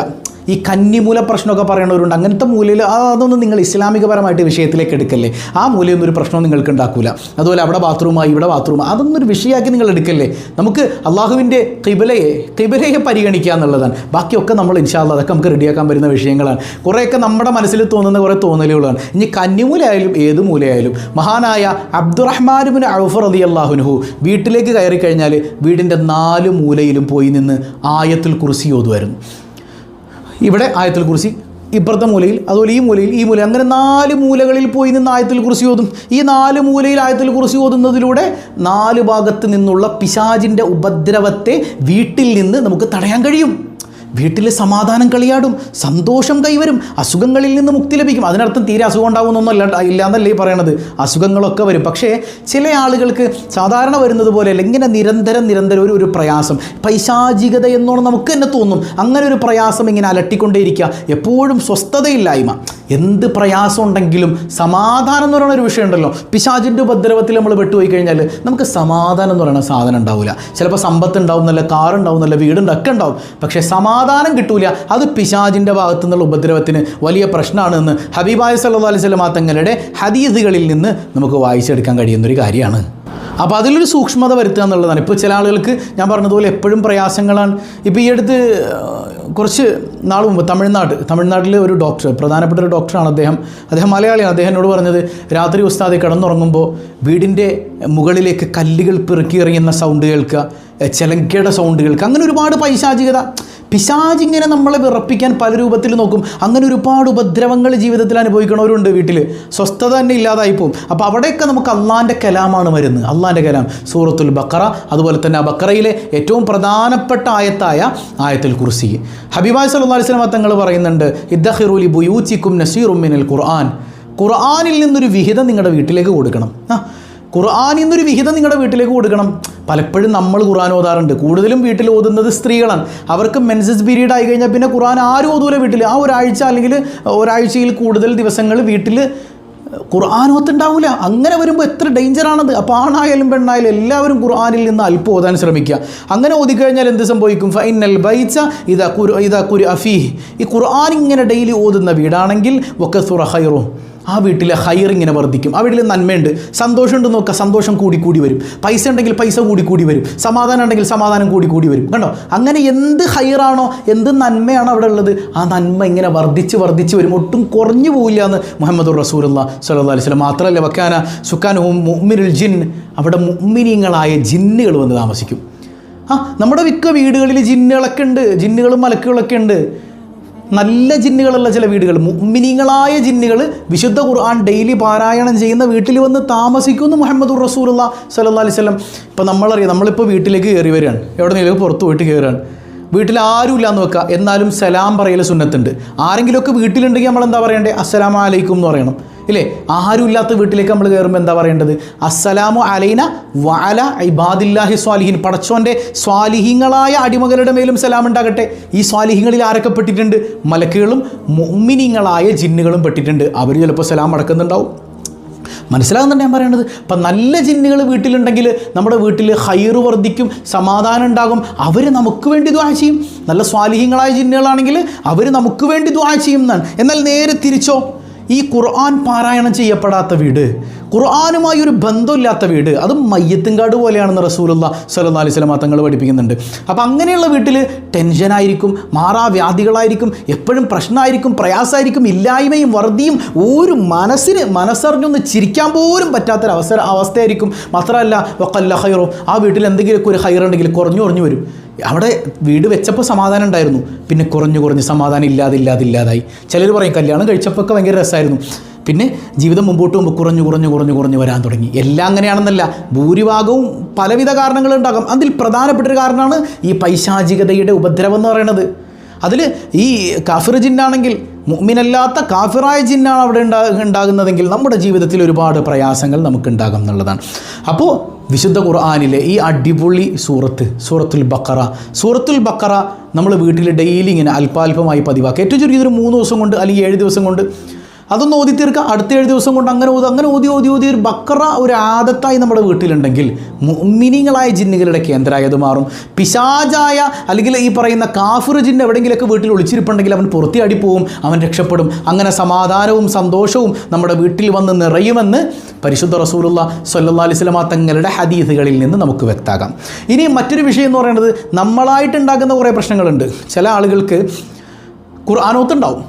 S1: ഈ കന്നിമൂല പ്രശ്നമൊക്കെ പറയുന്നവരുണ്ട് അങ്ങനത്തെ മൂലയിൽ അതൊന്നും നിങ്ങൾ ഇസ്ലാമികപരമായിട്ട് വിഷയത്തിലേക്ക് എടുക്കല്ലേ? ആ മൂലയൊന്നും ഒരു പ്രശ്നവും നിങ്ങൾക്ക് ഉണ്ടാക്കൂല. അതുപോലെ അവിടെ ബാത്റൂമായി ഇവിടെ ബാത്റൂം അതൊന്നും ഒരു വിഷയമാക്കി നിങ്ങൾ എടുക്കല്ലേ? നമുക്ക് അള്ളാഹുവിന്റെ കിബിലയെ കിബിലയെ പരിഗണിക്കുക എന്നുള്ളതാണ്. ബാക്കിയൊക്കെ നമ്മൾ ഇൻഷാല്ല അതൊക്കെ നമുക്ക് റെഡിയാക്കാൻ വരുന്ന വിഷയങ്ങളാണ്. കുറേയൊക്കെ നമ്മുടെ മനസ്സിൽ തോന്നുന്ന കുറേ തോന്നലുകളാണ്. ഇനി കന്നിമൂലയായാലും ഏത് മൂലയായാലും മഹാനായ അബ്ദുറഹ്മാനുബിൻ അഴുഫർ അലി അള്ളാഹുനുഹു വീട്ടിലേക്ക് കയറി കഴിഞ്ഞാൽ വീടിന്റെ നാല് മൂലയിലും പോയി നിന്ന് ആയത്തിൽ കുറിച്ച് ഓതുമായിരുന്നു. ഇവിടെ ആയത്തിൽ കുറിച്ച് ഇപ്പുറത്തെ മൂലയിൽ അതുപോലെ ഈ മൂലയിൽ ഈ മൂല അങ്ങനെ നാല് മൂലകളിൽ പോയി നിന്ന് ആയത്തിൽ കുറിച്ച് ഓതും. ഈ നാല് മൂലയിൽ ആയത്തിൽ കുറിച്ച് ഓതുന്നതിലൂടെ നാല് ഭാഗത്ത് നിന്നുള്ള പിശാജിന്റെ ഉപദ്രവത്തെ വീട്ടിൽ നിന്ന് നമുക്ക് തടയാൻ കഴിയും. വീട്ടിൽ സമാധാനം കളിയാടും സന്തോഷം കൈവരും അസുഖങ്ങളിൽ നിന്ന് മുക്തി ലഭിക്കും. അതിനർത്ഥം തീരെ അസുഖം ഉണ്ടാകുമെന്നൊന്നല്ല ഇല്ല എന്നല്ലേ പറയണത്. അസുഖങ്ങളൊക്കെ വരും. പക്ഷേ ചില ആളുകൾക്ക് സാധാരണ വരുന്നത് പോലെ അല്ല. ഇങ്ങനെ നിരന്തരം നിരന്തരം ഒരു ഒരു പ്രയാസം. പൈശാചികത എന്നോണം നമുക്ക് തന്നെ തോന്നും. അങ്ങനെ ഒരു പ്രയാസം ഇങ്ങനെ അലട്ടിക്കൊണ്ടേയിരിക്കുക. എപ്പോഴും സ്വസ്ഥതയില്ലായ്മ. എന്ത് പ്രയാസം ഉണ്ടെങ്കിലും സമാധാനം എന്ന് പറയുന്ന ഒരു വിഷയം ഉണ്ടല്ലോ. പിശാചിന്റെ ഉപദ്രവത്തിൽ നമ്മൾ പെട്ടുപോയി കഴിഞ്ഞാൽ നമുക്ക് സമാധാനം എന്ന് പറയുന്ന സാധനം ഉണ്ടാവില്ല ചിലപ്പോൾ സമ്പത്ത് ഉണ്ടാവും നല്ല കാർ ഉണ്ടാവും നല്ല വീടുണ്ട് ഒക്കെ ഉണ്ടാവും. പക്ഷേ സമാധാനം കിട്ടൂല. അത് പിശാജിന്റെ ഭാഗത്തു നിന്നുള്ള ഉപദ്രവത്തിന് വലിയ പ്രശ്നമാണെന്ന് ഹബീബായ സല്ലു അലൈഹി സ്വലമാ തങ്ങളുടെ ഹദീസുകളിൽ നിന്ന് നമുക്ക് വായിച്ചെടുക്കാൻ കഴിയുന്നൊരു കാര്യമാണ്. അപ്പോൾ അതിലൊരു സൂക്ഷ്മത വരുത്തുക എന്നുള്ളതാണ്. ഇപ്പോൾ ചില ആളുകൾക്ക് ഞാൻ പറഞ്ഞതുപോലെ എപ്പോഴും പ്രയാസങ്ങളാണ്. ഇപ്പോൾ ഈ അടുത്ത് കുറച്ച് നാൾ മുമ്പ് തമിഴ്നാട് തമിഴ്നാട്ടിലെ ഒരു ഡോക്ടർ പ്രധാനപ്പെട്ട ഒരു ഡോക്ടറാണ് അദ്ദേഹം. അദ്ദേഹം മലയാളിയാണ്. അദ്ദേഹം എന്നോട് പറഞ്ഞത് രാത്രി ഉസ്താദി കിടന്നുറങ്ങുമ്പോൾ വീടിന്റെ മുകളിലേക്ക് കല്ലുകൾ പെറുക്കി എറിയുന്ന സൗണ്ട് കേൾക്കുക. ചെലങ്കയുടെ കേൾക്കുക അങ്ങനെ ഒരുപാട് പൈശാചികത. പിശാചിങ്ങനെ നമ്മളെ വിറപ്പിക്കാൻ പല രൂപത്തിൽ നോക്കും. അങ്ങനെ ഒരുപാട് ഉപദ്രവങ്ങൾ ജീവിതത്തിൽ അനുഭവിക്കണവരുണ്ട് വീട്ടിൽ സ്വസ്ഥത തന്നെ ഇല്ലാതായി പോകും അപ്പോൾ അവിടെയൊക്കെ നമുക്ക് അള്ളാന്റെ കലാമാണ് വരുന്നത്. അള്ളാന്റെ കലാം. സൂറത്തുൽ ബക്കറ അതുപോലെ തന്നെ ആ ബക്കറയിലെ ഏറ്റവും പ്രധാനപ്പെട്ട ആയത്തായ ആയത്തുൽ കുർസി. ഹബീബായ് സല്ലു അലൈഹി തങ്ങൾ പറയുന്നുണ്ട് ഇദ്ദഹിറുലി ബുയൂച്ചിക്കും നസീറുമിനൽ ഖുർആൻ. ഖുർആാനിൽ നിന്നൊരു വിഹിതം നിങ്ങളുടെ വീട്ടിലേക്ക് കൊടുക്കണം. ആ ഖുർആാനിൽ നിന്നൊരു വിഹിതം നിങ്ങളുടെ വീട്ടിലേക്ക് കൊടുക്കണം. പലപ്പോഴും നമ്മൾ ഖുർആൻ ഓതാറുണ്ട്. കൂടുതലും വീട്ടിൽ ഓതുന്നത് സ്ത്രീകളാണ്. അവർക്ക് മെൻസസ് പീരീഡ് ആയി കഴിഞ്ഞാൽ പിന്നെ ഖുർആൻ ആരും ഓതൂല വീട്ടിൽ ആ ഒരാഴ്ച അല്ലെങ്കിൽ ഒരാഴ്ചയിൽ കൂടുതൽ ദിവസങ്ങൾ വീട്ടിൽ ഖുർആൻ ഓത്തുണ്ടാവില്ല അങ്ങനെ വരുമ്പോൾ എത്ര ഡേഞ്ചറാണത് അപ്പോൾ ആണായാലും പെണ്ണായാലും എല്ലാവരും ഖുർആാനിൽ നിന്ന് അല്പം ഓതാൻ ശ്രമിക്കുക. അങ്ങനെ ഓതിക്കഴിഞ്ഞാൽ എന്ത് സംഭവിക്കും? ഫൈനൽ ബൈച്ച ഇതാ കുരു ഇതാ കുരു അഫീഹ്. ഈ ഖുർആൻ ഇങ്ങനെ ഡെയിലി ഓതുന്ന വീടാണെങ്കിൽ ഒക്കെ സുറഹൈറോ ആ വീട്ടിലെ ഹൈർ ഇങ്ങനെ വർദ്ധിക്കും. ആ വീട്ടിൽ നന്മയുണ്ട്. സന്തോഷമുണ്ട് നോക്കുക സന്തോഷം കൂടി കൂടി വരും. പൈസ ഉണ്ടെങ്കിൽ പൈസ കൂടി കൂടി വരും. സമാധാനം ഉണ്ടെങ്കിൽ സമാധാനം കൂടി കൂടി വരും. കണ്ടോ? അങ്ങനെ എന്ത് ഹയറാണോ എന്ത് നന്മയാണോ അവിടെ ഉള്ളത് ആ നന്മ ഇങ്ങനെ വർദ്ധിച്ച് വർദ്ധിച്ച് വരും. ഒട്ടും കുറഞ്ഞു പോവില്ല എന്ന് മുഹമ്മദ് റസൂലുള്ള സല്ലല്ലാഹു അലൈഹി സ്വലം മാത്രമല്ല വക്കാന സുഖാൻ മുഅ്മിനുൽ ജിൻ. അവിടെ മുഅ്മിനീങ്ങളായ ജിന്നുകൾ വന്ന് താമസിക്കും. ആ നമ്മുടെ മിക്ക വീടുകളിൽ ജിന്നുകളൊക്കെ ഉണ്ട്. ജിന്നുകളും മലക്കുകളൊക്കെ ഉണ്ട്. നല്ല ജിന്നുകളുള്ള ചില വീടുകൾ മുഅ്മിനീങ്ങളായ ജിന്നുകൾ വിശുദ്ധ ഖുർആൻ ഡെയിലി പാരായണം ചെയ്യുന്ന വീട്ടിൽ വന്ന് താമസിക്കുന്നു മുഹമ്മദ് റസൂലുള്ള സല്ലല്ലാഹു അലൈഹി വസല്ലം. ഇപ്പോൾ നമ്മളറിയാം നമ്മളിപ്പോൾ വീട്ടിലേക്ക് കയറി വരികയാണ്. എവിടെ നിന്നെങ്കിലും പുറത്തു പോയിട്ട് കയറുകയാണ് വീട്ടിൽ ആരും ഇല്ലാന്ന് വെക്കുക. എന്നാലും സലാം പറയൽ സുന്നത്തുണ്ട്. ആരെങ്കിലുമൊക്കെ വീട്ടിലുണ്ടെങ്കിൽ നമ്മൾ എന്താ പറയണ്ടേ അസ്സലാമു അലൈക്കും എന്ന് പറയണം. ഇല്ലേ? ആരും ഇല്ലാത്ത വീട്ടിലേക്ക് നമ്മൾ കയറുമ്പോൾ എന്താ പറയേണ്ടത്? അസ്സലാമു അലൈന വഅല ഇബാദില്ലാഹി സ്വാലിഹിൻ. പടച്ചോന്റെ സ്വാലിഹിങ്ങളായ അടിമകളുടെ മേലും സലാം ഉണ്ടാകട്ടെ. ഈ സ്വാലിഹിങ്ങളിൽ ആരൊക്കെ പെട്ടിട്ടുണ്ട്? മലക്കുകളും മുഅ്മിനീങ്ങളായ ജിന്നുകളും പെട്ടിട്ടുണ്ട്. അവർ ചിലപ്പോൾ സലാം അടക്കുന്നുണ്ടാവും. മനസ്സിലാകുന്നുണ്ട് ഞാൻ പറയുന്നത് അപ്പം നല്ല ജിന്നുകൾ വീട്ടിലുണ്ടെങ്കിൽ നമ്മുടെ വീട്ടിൽ ഹൈറ് വർദ്ധിക്കും സമാധാനം ഉണ്ടാകും. അവർ നമുക്ക് വേണ്ടി ദ്വാ ചെയ്യും. നല്ല സ്വാലിഹ്യങ്ങളായ ജിന്നുകളാണെങ്കിൽ അവർ നമുക്ക് വേണ്ടി ദ്വാ ചെയ്യും എന്നാണ്. എന്നാൽ നേരെ തിരിച്ചോ? ഈ ഖുർആൻ പാരായണം ചെയ്യപ്പെടാത്ത വീട്. ഖുർആനുമായി ഒരു ബന്ധമില്ലാത്ത വീട്. അത് മയ്യത്തുംകാട് പോലെയാണെന്ന് റസൂലുള്ള സല്ലല്ലാഹു അലൈഹി വസല്ലം തങ്ങൾ പഠിപ്പിക്കുന്നുണ്ട്. അപ്പോൾ അങ്ങനെയുള്ള വീട്ടിൽ ടെൻഷനായിരിക്കും മാറാവ്യാധികളായിരിക്കും എപ്പോഴും പ്രശ്നമായിരിക്കും പ്രയാസമായിരിക്കും ഇല്ലായ്മയും വർദ്ധിയും ഒരു മനസ്സിന് മനസ്സറിഞ്ഞൊന്ന് ചിരിക്കാൻ പോലും പറ്റാത്തൊരു അവസര അവസ്ഥയായിരിക്കും. മാത്രമല്ല വക്കല്ല ഹൈറോ ആ വീട്ടിൽ എന്തെങ്കിലുമൊക്കെ ഒരു ഹൈറുണ്ടെങ്കിൽ കുറഞ്ഞു കുറഞ്ഞു വരും. അവിടെ വീട് വെച്ചപ്പോൾ സമാധാനം ഉണ്ടായിരുന്നു. പിന്നെ കുറഞ്ഞു കുറഞ്ഞ് സമാധാനം ഇല്ലാതെ ഇല്ലാതെ ഇല്ലാതായി. ചിലർ പറയും കല്യാണം കഴിച്ചപ്പോൾ ഒക്കെ ഭയങ്കര രസമായിരുന്നു. പിന്നെ ജീവിതം മുമ്പോട്ട് പോകുമ്പോൾ കുറഞ്ഞു കുറഞ്ഞു കുറഞ്ഞു കുറഞ്ഞു വരാൻ തുടങ്ങി. എല്ലാം അങ്ങനെയാണെന്നല്ല ഭൂരിഭാഗവും പലവിധ കാരണങ്ങളുണ്ടാകും അതിൽ പ്രധാനപ്പെട്ടൊരു കാരണമാണ് ഈ പൈശാചികതയുടെ ഉപദ്രവം എന്ന് പറയുന്നത്. അതിൽ ഈ കാഫിർ ജിന്നാണെങ്കിൽ മുമ്മിനല്ലാത്ത കാഫിറായ ജിന്നാണ് അവിടെ ഉണ്ടാ ഉണ്ടാകുന്നതെങ്കിൽ നമ്മുടെ ജീവിതത്തിൽ ഒരുപാട് പ്രയാസങ്ങൾ നമുക്കുണ്ടാകും എന്നുള്ളതാണ്. അപ്പോൾ വിശുദ്ധ ഖുർആാനിലെ ഈ അടിപൊളി സൂറത്ത് സൂറത്തുൽ ബക്കറ സൂറത്തുൽ ബക്കറ നമ്മൾ വീട്ടിൽ ഡെയിലി ഇങ്ങനെ അല്പാൽപമായി പതിവാക്കുക ഏറ്റവും ചെറിയ ഒരു മൂന്ന് ദിവസം കൊണ്ട് അല്ലെങ്കിൽ ഏഴ് ദിവസം കൊണ്ട് അതൊന്ന് ഓതി തീർക്കുക. അടുത്ത ഏഴ് ദിവസം കൊണ്ട് അങ്ങനെ ഓതി അങ്ങനെ ഓതി ഓതി ഓതി ഒരു ബക്കറ ഒരു ആദത്തായി നമ്മുടെ വീട്ടിലുണ്ടെങ്കിൽ മിനിങ്ങളായ ജിന്നുകളുടെ കേന്ദ്രമായി അത് മാറും. പിശാചായ അല്ലെങ്കിൽ ഈ പറയുന്ന കാഫിർ ജിന്ന് എവിടെയെങ്കിലുമൊക്കെ വീട്ടിൽ ഒളിച്ചിരിപ്പുണ്ടെങ്കിൽ അവൻ പുറത്തിയാടി പോവും. അവൻ രക്ഷപ്പെടും. അങ്ങനെ സമാധാനവും സന്തോഷവും നമ്മുടെ വീട്ടിൽ വന്ന് നിറയുമെന്ന് പരിശുദ്ധ റസൂലുള്ള അലൈഹി വസല്ലം തങ്ങളുടെ ഹദീസുകളിൽ നിന്ന് നമുക്ക് വ്യക്താകാം ഇനി മറ്റൊരു വിഷയം എന്ന് പറയുന്നത് നമ്മളായിട്ടുണ്ടാകുന്ന കുറേ പ്രശ്നങ്ങളുണ്ട്. ചില ആളുകൾക്ക് ഖുർആാനോത്തുണ്ടാവും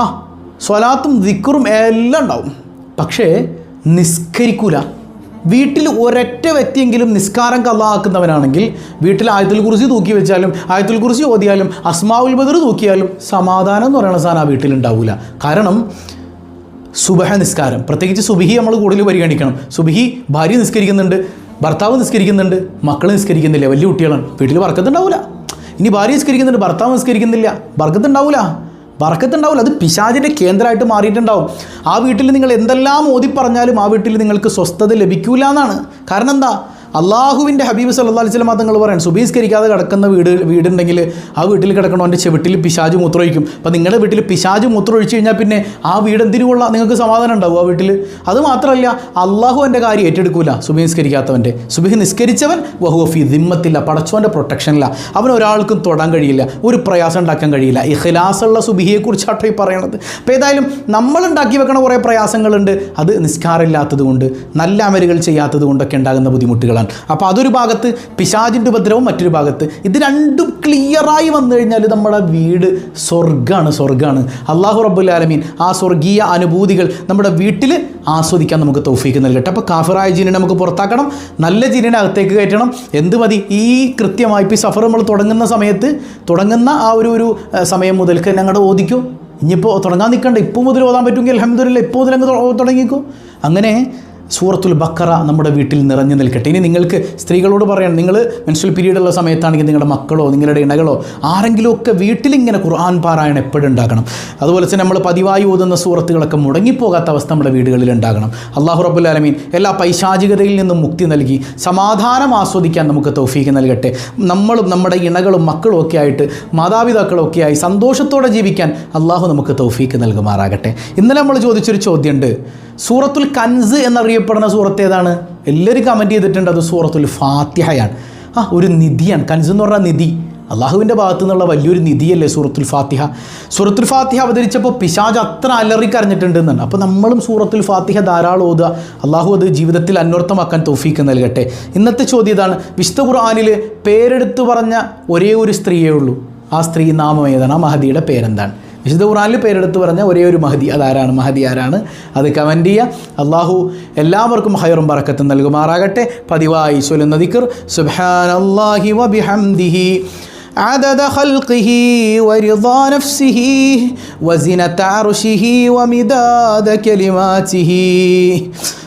S1: ആ സ്വലാത്തും ദിക്കറും എല്ലാം ഉണ്ടാവും. പക്ഷേ നിസ്കരിക്കൂല. വീട്ടിൽ ഒരൊറ്റ വ്യക്തിയെങ്കിലും നിസ്കാരം കള്ളാക്കുന്നവനാണെങ്കിൽ വീട്ടിൽ ആയത്തിൽ കുറിച്ച് തൂക്കി വെച്ചാലും ആയത്തിൽ കുറിച്ച് ഓതിയാലും അസ്മാവുൽ ബദർ തൂക്കിയാലും സമാധാനം എന്ന് പറയുന്ന സാധനം ആ വീട്ടിലുണ്ടാവില്ല കാരണം സുബഹ നിസ്കാരം. പ്രത്യേകിച്ച് സുബിഹി നമ്മൾ കൂടുതൽ പരിഗണിക്കണം. സുബിഹി ഭാര്യ നിസ്കരിക്കുന്നുണ്ട് ഭർത്താവ് നിസ്കരിക്കുന്നുണ്ട് മക്കൾ നിസ്കരിക്കുന്നില്ല. വലിയ കുട്ടികളാണ്. വീട്ടിൽ വർക്കത്തുണ്ടാവില്ല ഇനി ഭാര്യ നിസ്കരിക്കുന്നുണ്ട് ഭർത്താവ് നിസ്കരിക്കുന്നില്ല. വർക്കത്തുണ്ടാവില്ല വർക്കത്തുണ്ടാവില്ല അത് പിശാചിന്റെ കേന്ദ്രമായിട്ട് മാറിയിട്ടുണ്ടാവും. ആ വീട്ടിൽ നിങ്ങൾ എന്തെല്ലാം ഓതി പറഞ്ഞാലും ആ വീട്ടിൽ നിങ്ങൾക്ക് സ്വസ്ഥത ലഭിക്കൂല എന്നാണ്. കാരണം എന്താ? അള്ളാഹുവിന്റെ ഹബീബ് സല്ലാ അലൈഹി സ്വലം തങ്ങൾ പറയാൻ സുബീസ്കരിക്കാതെ കിടക്കുന്ന വീട് വീടുണ്ടെങ്കിൽ ആ വീട്ടിൽ കിടക്കണവന്റെ ചെവിട്ടിൽ പിശാജ് മൂത്രമൊഴിക്കും. അപ്പോൾ നിങ്ങളുടെ വീട്ടിൽ പിശാജ് ഒഴിച്ചു കഴിഞ്ഞാൽ പിന്നെ ആ വീട് എന്തിനുള്ള നിങ്ങൾക്ക് സമാധാനം ഉണ്ടാവും ആ വീട്ടിൽ. അത് മാത്രമല്ല അള്ളാഹു എന്റെ കാര്യം ഏറ്റെടുക്കൂല സുബി നിസ്കരിക്കാത്തവന്റെ സുബിഹ് നിസ്കരിച്ചവൻ വഹുഫി ദിമ്മത്തില്ല പടച്ചവന്റെ പ്രൊട്ടക്ഷനില്ല. അവൻ ഒരാൾക്കും തൊടാൻ കഴിയില്ല ഒരു പ്രയാസം ഉണ്ടാക്കാൻ കഴിയില്ല. ഇഖ്ലാസുള്ള സുബിഹിയെക്കുറിച്ചാട്ടോ ഈ പറയണത്. അപ്പോൾ ഏതായാലും നമ്മൾ ഉണ്ടാക്കി വെക്കണ കുറേ പ്രയാസങ്ങളുണ്ട് അത് നിസ്കാരമില്ലാത്തത് കൊണ്ട് നല്ല അമലുകൾ ചെയ്യാത്തത് കൊണ്ടൊക്കെ ഉണ്ടാകുന്ന ബുദ്ധിമുട്ടുകളാണ്. അപ്പോൾ അതൊരു ഭാഗത്ത് പിശാജിന്റെ ഉപദ്രവം മറ്റൊരു ഭാഗത്ത്. ഇത് രണ്ടും ക്ലിയറായി വന്നു കഴിഞ്ഞാൽ നമ്മുടെ വീട് സ്വർഗമാണ് സ്വർഗമാണ് അള്ളാഹു റബ്ബുൽ ആലമീൻ ആ സ്വർഗീയ അനുഭൂതികൾ നമ്മുടെ വീട്ടിൽ ആസ്വദിക്കാൻ നമുക്ക് തൗഫീക്ക് നൽകട്ടെ. അപ്പോൾ കാഫിറായ ജീനിനെ നമുക്ക് പുറത്താക്കണം. നല്ല ജീനിനെ അകത്തേക്ക് കയറ്റണം. എന്ത് മതി? ഈ കൃത്യമായി ഇപ്പോൾ ഈ സഫർ നമ്മൾ തുടങ്ങുന്ന സമയത്ത് തുടങ്ങുന്ന ആ ഒരു ഒരു സമയം മുതൽക്ക് ഞങ്ങളുടെ ഓദിക്കും ഇനിയിപ്പോൾ തുടങ്ങാൻ നിൽക്കണ്ട ഇപ്പോൾ മുതൽ ഓതാൻ പറ്റുമെങ്കിൽ അലഹമ്മദില്ല ഇപ്പോൾ മുതൽ അങ്ങ് തുടങ്ങിക്കോ. അങ്ങനെ സൂറത്തുൽ ബക്കറ നമ്മുടെ വീട്ടിൽ നിറഞ്ഞു നിൽക്കട്ടെ. ഇനി നിങ്ങൾക്ക് സ്ത്രീകളോട് പറയണം നിങ്ങൾ മെൻസ്ട്രൽ പീരീഡ് ഉള്ള സമയത്താണെങ്കിൽ നിങ്ങളുടെ മക്കളോ നിങ്ങളുടെ ഇണകളോ ആരെങ്കിലും ഒക്കെ വീട്ടിലിങ്ങനെ ഖുർആൻ പാരായണം എപ്പോഴും ഉണ്ടാകണം. അതുപോലെ തന്നെ നമ്മൾ പതിവായി ഓതുന്ന സൂറത്തുകളൊക്കെ മുടങ്ങിപ്പോകാത്ത അവസ്ഥ നമ്മുടെ വീടുകളിൽ ഉണ്ടാകണം. അള്ളാഹു റബ്ബുൽ എല്ലാ പൈശാചികതയിൽ നിന്നും മുക്തി നൽകി സമാധാനം ആസ്വദിക്കാൻ നമുക്ക് തൗഫീക്ക് നൽകട്ടെ. നമ്മളും നമ്മുടെ ഇണകളും മക്കളും ഒക്കെ ആയിട്ട് മാതാപിതാക്കളും ഒക്കെ ആയി സന്തോഷത്തോടെ ജീവിക്കാൻ അള്ളാഹു നമുക്ക് തൗഫീക്ക് നൽകുമാറാകട്ടെ. ഇന്നലെ നമ്മൾ ചോദിച്ചൊരു ചോദ്യമുണ്ട്. സൂറത്തുൽ കൻസ് എന്നറിയപ്പെടുന്ന സൂറത്ത് ഏതാണ്? എല്ലാവരും കമന്റ് ചെയ്തിട്ടുണ്ട്. അത് സൂറത്തുൽ ഫാത്തിഹയാണ്. ആ ഒരു നിധിയാണ്. കൻസ് എന്ന് പറഞ്ഞാൽ നിധി. അള്ളാഹുവിന്റെ ഭാഗത്തു നിന്നുള്ള വലിയൊരു നിധിയല്ലേ സൂറത്തുൽ ഫാത്തിഹ? സൂറത്തുൽ ഫാത്തിഹ അവതരിച്ചപ്പോൾ പിശാജ് അത്ര അലറിക്കറിഞ്ഞിട്ടുണ്ടെന്നാണ് അപ്പോൾ നമ്മളും സൂറത്തുൽ ഫാത്തിഹ ധാരാളം ഓതുക. അള്ളാഹു അത് ജീവിതത്തിൽ അന്വർത്ഥമാക്കാൻ തൗഫീക്ക് നൽകട്ടെ. ഇന്നത്തെ ചോദ്യം ഇതാണ്. വിശുദ്ധ ഖുർആാനിൽ പേരെടുത്തു പറഞ്ഞ ഒരേ ഒരു സ്ത്രീയേ ഉള്ളൂ. ആ സ്ത്രീ നാമം ഏതാണ്? ആ മഹദിയുടെ പേരെന്താണ്? വിശുദ്ധ ഖുറാനിൽ പേരെടുത്ത് പറഞ്ഞ ഒരേ ഒരു മഹദി അതാരാണ് മഹദി ആരാണ് അത് കമൻറ്റ് ചെയ്യുക അള്ളാഹു എല്ലാവർക്കും ഹൈറും ബറക്കത്തും നൽകുമാറാകട്ടെ പതിവായി ചൊല്ലുന്ന ദിക്കർ സുബ്ഹാനല്ലാഹി വബിഹംദിഹി عدد خلقه ورضا نفسه وزنة عرشه ومداد كلماته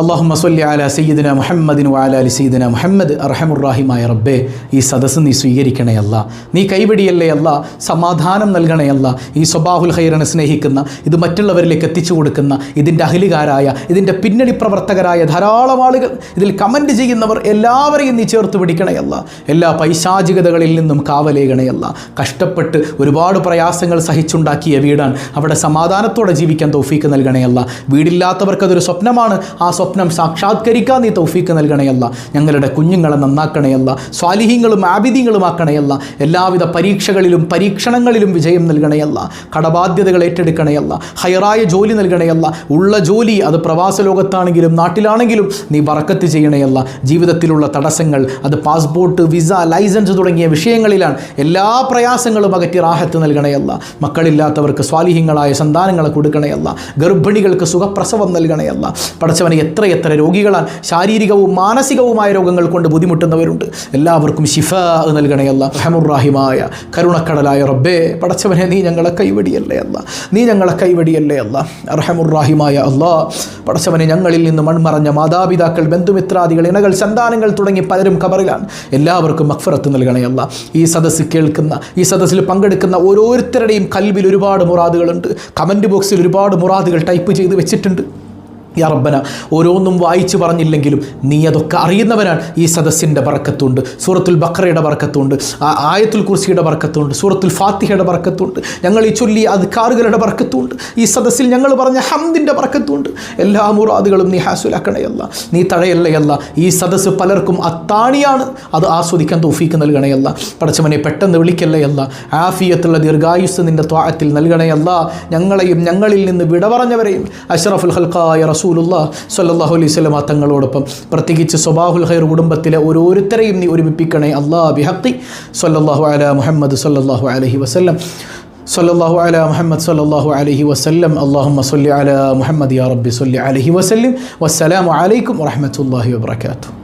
S1: അള്ളാഹുമ്മ സൊല്ലി അല സയ്യിദിന മുഹമ്മദിൻ വാല അലി സയ്യിദിന മുഹമ്മദ്. അർഹമുറാഹിമായ റബ്ബെ ഈ സദസ്സ് നീ സ്വീകരിക്കണേ അല്ല. നീ കൈവടിയല്ലേ അല്ല? സമാധാനം നൽകണേ ഈ സ്വബാഹുൽ ഹൈറിനെ സ്നേഹിക്കുന്ന ഇത് മറ്റുള്ളവരിലേക്ക് എത്തിച്ചു കൊടുക്കുന്ന ഇതിന്റെ അഖിലുകാരായ ഇതിന്റെ പിന്നണി പ്രവർത്തകരായ ധാരാളം ആളുകൾ ഇതിൽ കമന്റ് ചെയ്യുന്നവർ എല്ലാവരെയും നീ ചേർത്ത് പിടിക്കണയല്ല എല്ലാ പൈശാചികതകളിൽ നിന്നും കാവലേകണയല്ല കഷ്ടപ്പെട്ട് ഒരുപാട് പ്രയാസങ്ങൾ സഹിച്ചുണ്ടാക്കിയ വീടാണ്. അവിടെ സമാധാനത്തോടെ ജീവിക്കാൻ തൗഫീക്ക് നൽകണയല്ല വീടില്ലാത്തവർക്കതൊരു സ്വപ്നമാണ്. ആ സ്വപ്നം സാക്ഷാത്കരിക്കാൻ നീ തൗഫീക്ക് നൽകണയല്ല. ഞങ്ങളുടെ കുഞ്ഞുങ്ങളെ നന്നാക്കണയല്ല. സ്വാലിഹ്യങ്ങളും ആബിദ്യങ്ങളും ആക്കണയല്ല എല്ലാവിധ പരീക്ഷകളിലും പരീക്ഷണങ്ങളിലും വിജയം നൽകണയല്ല. കടബാധ്യതകൾ ഏറ്റെടുക്കണയല്ല. ഹയറായ ജോലി നൽകണയല്ല. ഉള്ള ജോലി അത് പ്രവാസ ലോകത്താണെങ്കിലും നാട്ടിലാണെങ്കിലും നീ ബറക്കത്ത് ചെയ്യണയല്ല. ജീവിതത്തിലുള്ള തടസ്സങ്ങൾ അത് പാസ്പോർട്ട് വിസ ലൈസൻസ് തുടങ്ങിയ വിഷയങ്ങളിലാണ് എല്ലാ പ്രയാസങ്ങളും അകറ്റി റാഹത്ത് നൽകണയല്ല. മക്കളില്ലാത്തവർക്ക് സ്വാലിഹ്യങ്ങളായ സന്താനങ്ങളെ കൊടുക്കണയല്ല. ഗർഭിണികൾക്ക് സുഖപ്രസവം നൽകണയല്ല. പടച്ചവനെ എത്ര എത്ര രോഗികളാണ് ശാരീരികവും മാനസികവുമായ രോഗങ്ങൾ കൊണ്ട് ബുദ്ധിമുട്ടുന്നവരുണ്ട്. എല്ലാവർക്കും ശിഫ നൽകണയല്ല റഹമുറാഹിമായ കരുണക്കടലായ റബ്ബേ പടച്ചവനെ നീ ഞങ്ങളെ കൈവടിയല്ലേ അല്ല. നീ ഞങ്ങളെ കൈവടിയല്ലേ അല്ല. റഹമുറാഹിമായ അല്ലാ. പടച്ചവനെ ഞങ്ങളിൽ നിന്ന് മൺമറഞ്ഞ മാതാപിതാക്കൾ ബന്ധുമിത്രാദികൾ ഇണകൾ സന്താനങ്ങൾ തുടങ്ങി പലരും കബറിലാണ് എല്ലാവർക്കും മക്ഫറത്ത് നൽകണയല്ല ഈ സദസ്സ് കേൾക്കുന്ന ഈ സദസ്സിൽ പങ്കെടുക്കുന്ന ഓരോരുത്തരുടെയും കൽവിൽ ഒരുപാട് മുറാദുകളുണ്ട്. കമന്റ് ബോക്സിൽ ഒരുപാട് മുറാദുകൾ ടൈപ്പ് ചെയ്ത് വെച്ചിട്ടുണ്ട്. യാ റബ്ബന ഓരോന്നും വായിച്ചു പറഞ്ഞില്ലെങ്കിലും നീ അതൊക്കെ അറിയുന്നവനാണ്. ഈ സദസ്സിന്റെ വറക്കത്തുണ്ട് സൂറത്തുൽ ബക്രയുടെ വറക്കത്തുണ്ട് ആ ആയത്തുൽ കുർസിയുടെ വറക്കത്തുണ്ട് സൂറത്തുൽ ഫാത്തിഹയുടെ വറക്കത്തുണ്ട് ഞങ്ങൾ ഈ ചൊല്ലി അധികാറുകളുടെ വറക്കത്തുണ്ട് ഈ സദസ്സിൽ ഞങ്ങൾ പറഞ്ഞ ഹംദിന്റെ വറക്കത്തുണ്ട് എല്ലാ മുറാദുകളും നീ ഹാസുലാക്കണയല്ല നീ തഴയല്ലയല്ല ഈ സദസ്സ് പലർക്കും അത്താണിയാണ് അത് ആസ്വദിക്കാൻ തോഫീക്ക് നൽകണയല്ല പടച്ചവനെ പെട്ടെന്ന് വിളിക്കല്ലയല്ല ആഫിയത്തുള്ള ദീർഘായുസ് നിന്റെ ത്വാഴത്തിൽ നൽകണയല്ല ഞങ്ങളെയും ഞങ്ങളിൽ നിന്ന് വിട പറഞ്ഞവരെയും അഷറഫുൽ ഹൽക്കായ റസൂലുള്ള സല്ലാഹു അലൈഹി സ്വലമ തങ്ങളോടൊപ്പം. പ്രത്യേകിച്ച് സ്വബാഹുൽ ഹൈർ കുടുംബത്തിലെ ഓരോരുത്തരെയും നീ ഒരുമിപ്പിക്കണേ. അള്ളാ ബിഹത്തി സല്ലാഹു അല മുഹമ്മദ് സല്ലാഹു അലഹി വസ്ലം സല്ലാഹു അല മുഹമ്മദ് സല്ലാഹു അലഹി വസല്ലം. അല്ലാഹുമ്മ സല്ലി അല മുഹമ്മദ് യാ റബ്ബി സല്ലി അലഹി വസല്ലം. വസ്സലാമു അലൈക്കും വറഹ്മത്തുള്ളാഹി വബറകാതുഹു.